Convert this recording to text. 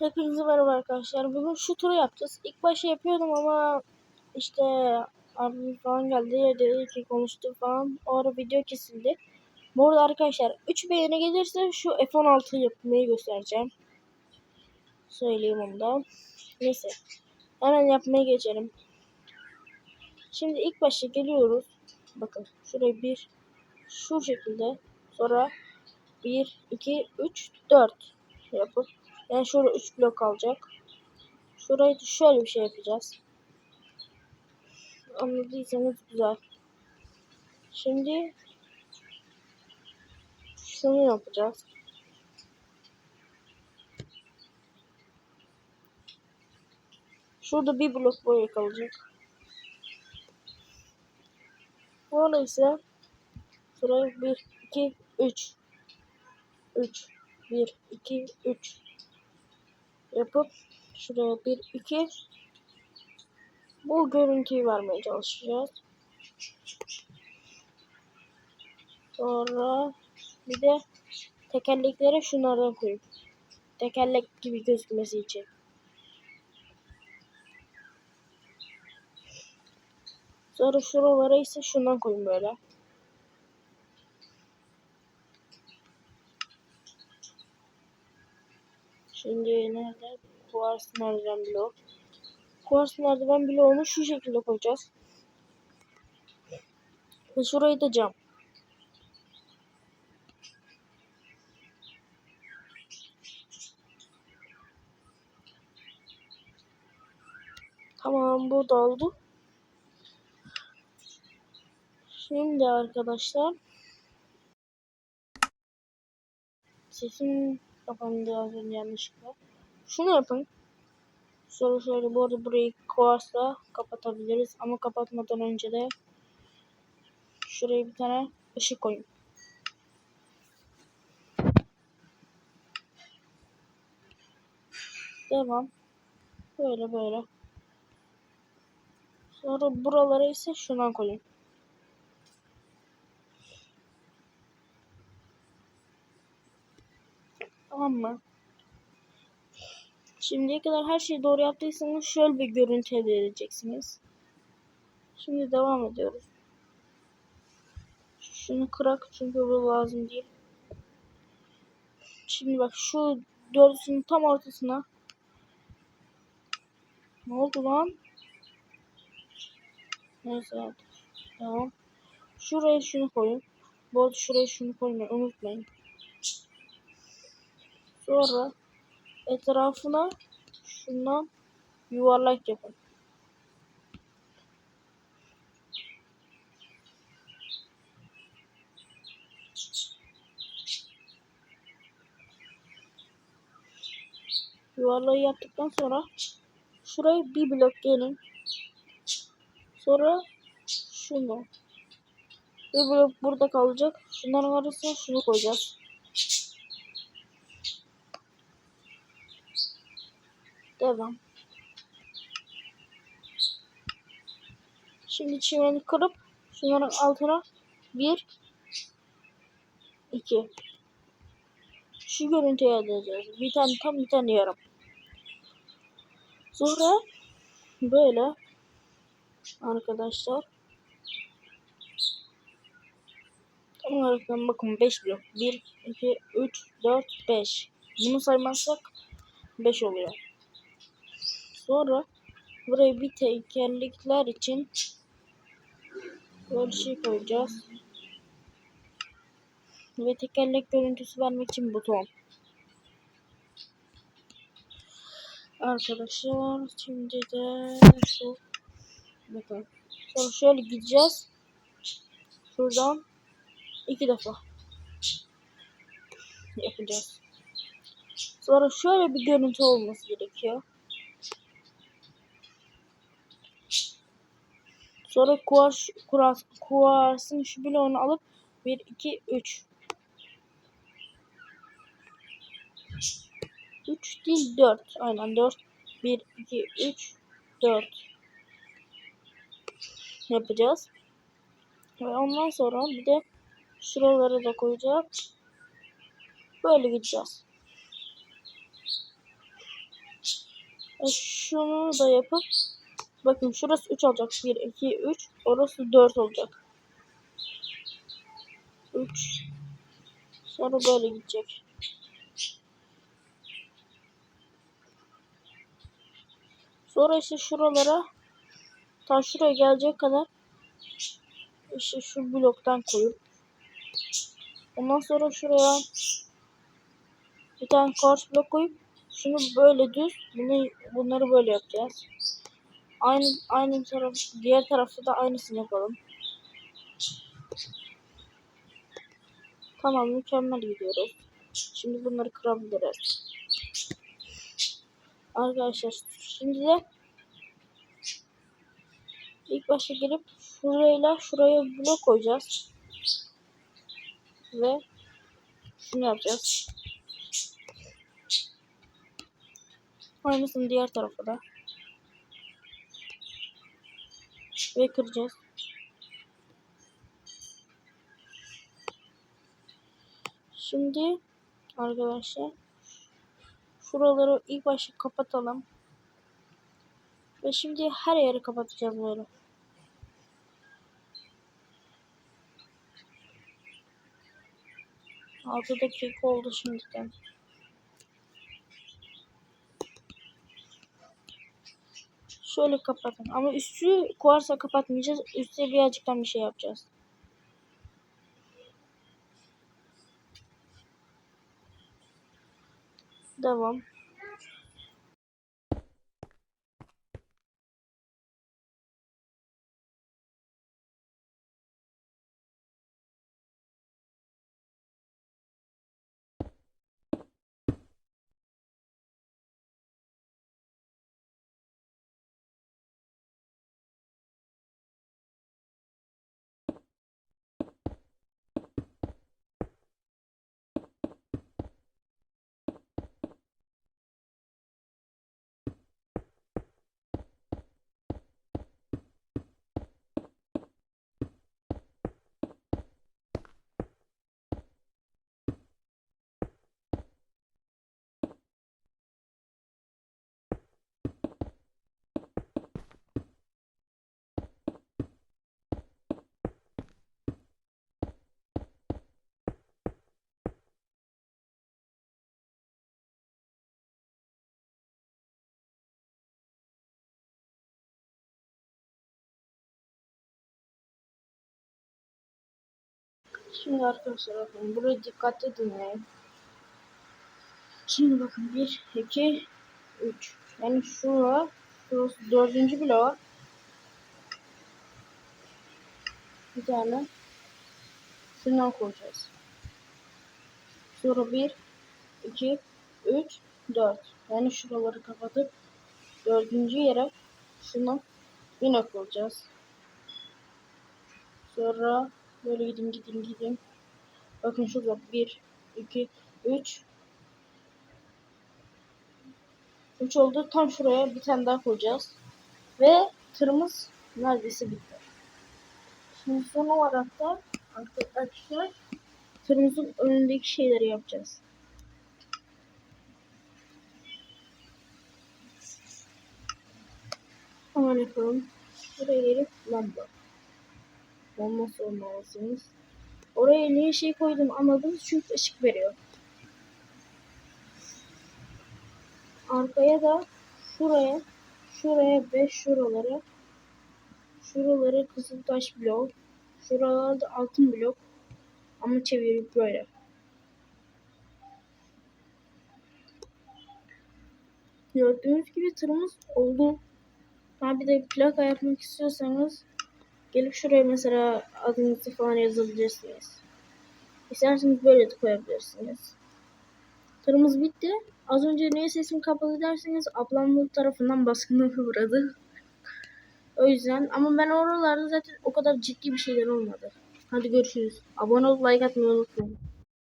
Hepinize merhaba arkadaşlar. Bugün şu turu yapacağız. İlk başta yapıyordum ama işte abim falan geldi. Dedi ki konuştu falan. O ara video kesildi. Bu arada arkadaşlar 3 beğeni gelirse şu F16 yapmayı göstereceğim. Söyleyeyim onu da. Neyse. Hemen yapmaya geçelim. Şimdi ilk başta geliyoruz. Bakın şuraya bir şu şekilde sonra 1 2 3 4 yapıp yani şöyle 3 blok kalacak. Şurayı da şöyle bir şey yapacağız. Anladıysanız güzel. Şimdi şunu yapacağız. Şurada bir blok boya kalacak. Sonra ise şuraya 1, 2, 3 3 1, 2, 3 yapıp şuraya 1, 2 bu görüntüyü vermeye çalışacağız. Sonra bir de tekerleklere şunlardan koyayım. Tekerlek gibi gözükmesi için. Sonra şuralara ise şundan koyayım böyle. Şimdi nerede? Kuvars merdiven bloğu. Kuvars merdiven bloğunu şu şekilde koyacağız. Ve şurayı da cam. Tamam bu da oldu. Şimdi arkadaşlar sesim kapandı az önce yanlışlıkla. Şunu yapın. Şöyle şöyle bu arada burayı kapatabiliriz ama kapatmadan önce de şuraya bir tane ışık koyun. Devam. Böyle böyle. Sonra buralara ise şundan koyun. Tamam mı? Şimdiye kadar her şeyi doğru yaptıysanız şöyle bir görüntü elde edeceksiniz. Şimdi devam ediyoruz. Şunu kırak çünkü bu lazım değil. Şimdi bak şu dördüsünün tam ortasına. Ne oldu lan? Neyse hadi. Tamam. Şuraya şunu koyun. Bu arada şuraya şunu koymayı unutmayın. Sonra etrafına şundan yuvarlak yapın. Yuvarlağı yaptıktan sonra şuraya bir blok gelin. Sonra şunu. Bir blok burada kalacak. Şunların arasına şunu koyacağız. Devam. Şimdi çimeni kırıp şunların altına bir iki şu görüntüyü elde edeceğiz. Bir tane tam bir tane yarım. Sonra böyle arkadaşlar tam olarak bakın 5 blok. 1, 2, 3, 4, 5. Bunu saymazsak 5 oluyor. Sonra buraya bir tekerlekler için böyle şey koyacağız. Ve tekerlek görüntüsü vermek için buton. Arkadaşlar şimdi de şu bakın. Sonra şöyle gideceğiz. Şuradan iki defa yapacağız. Sonra şöyle bir görüntü olması gerekiyor. Sonra kuars, kuars, kuarsın şu bloğunu alıp 1, 2, 3. 3 değil 4. Aynen 4. 1, 2, 3, 4. Yapacağız. Ve ondan sonra bir de şuraları da koyacağız. Böyle gideceğiz. E, şunu da yapıp bakın şurası 3 olacak. 1, 2, 3. Orası 4 olacak. 3 Sonra böyle gidecek. Sonra işte şuralara ta şuraya gelecek kadar işte şu bloktan koyup ondan sonra şuraya bir tane kors blok koyup şunu böyle düz bunu bunları böyle yapacağız. Aynı aynı taraf diğer tarafta da aynısını yapalım. Tamam mükemmel gidiyoruz. Şimdi bunları kırabiliriz. Arkadaşlar şimdi de ilk başta gelip şurayla şuraya blok koyacağız. Ve şunu yapacağız. Aynısını diğer tarafa da. Ve kıracağız. Şimdi arkadaşlar şuraları ilk başta kapatalım. Ve şimdi her yeri kapatacağız böyle. Altı dakika oldu şimdiden. Şöyle kapatın. Ama üstü kuarsa kapatmayacağız. Üstte birazcıktan bir şey yapacağız. Devam. Şimdi arkadaşlar bakın burayı dikkatli dinleyin. Şimdi bakın 1, 2, 3. Yani şura, şurası dördüncü blok. Bir tane sınav koyacağız. Sonra 1, 2, 3, 4. Yani şuraları kapatıp dördüncü yere şunu yine koyacağız. Sonra böyle gidin gidin gidin. Bakın şurada 1, 2, 3. 3 oldu. Tam şuraya bir tane daha koyacağız. Ve tırımız neredeyse bitti. Şimdi son olarak da arkadaşlar tırımızın önündeki şeyleri yapacağız. Hemen yapalım. Buraya gelip lamba. Olmazsa olmalısınız. Oraya niye şey koydum anladınız çünkü ışık veriyor. Arkaya da şuraya, şuraya ve şuralara, şuraları kızıl taş blok, şuralarda altın blok ama çevirip böyle. Gördüğünüz gibi tırımız oldu. Ha bir de plaka yapmak istiyorsanız gelip şuraya mesela adınızı falan yazabilirsiniz. İsterseniz böyle de koyabilirsiniz. Tırımız bitti. Az önce niye sesim kapalı derseniz ablam tarafından baskına uğradı. o yüzden ama ben oralarda zaten o kadar ciddi bir şeyler olmadı. Hadi görüşürüz. Abone olup like atmayı unutmayın.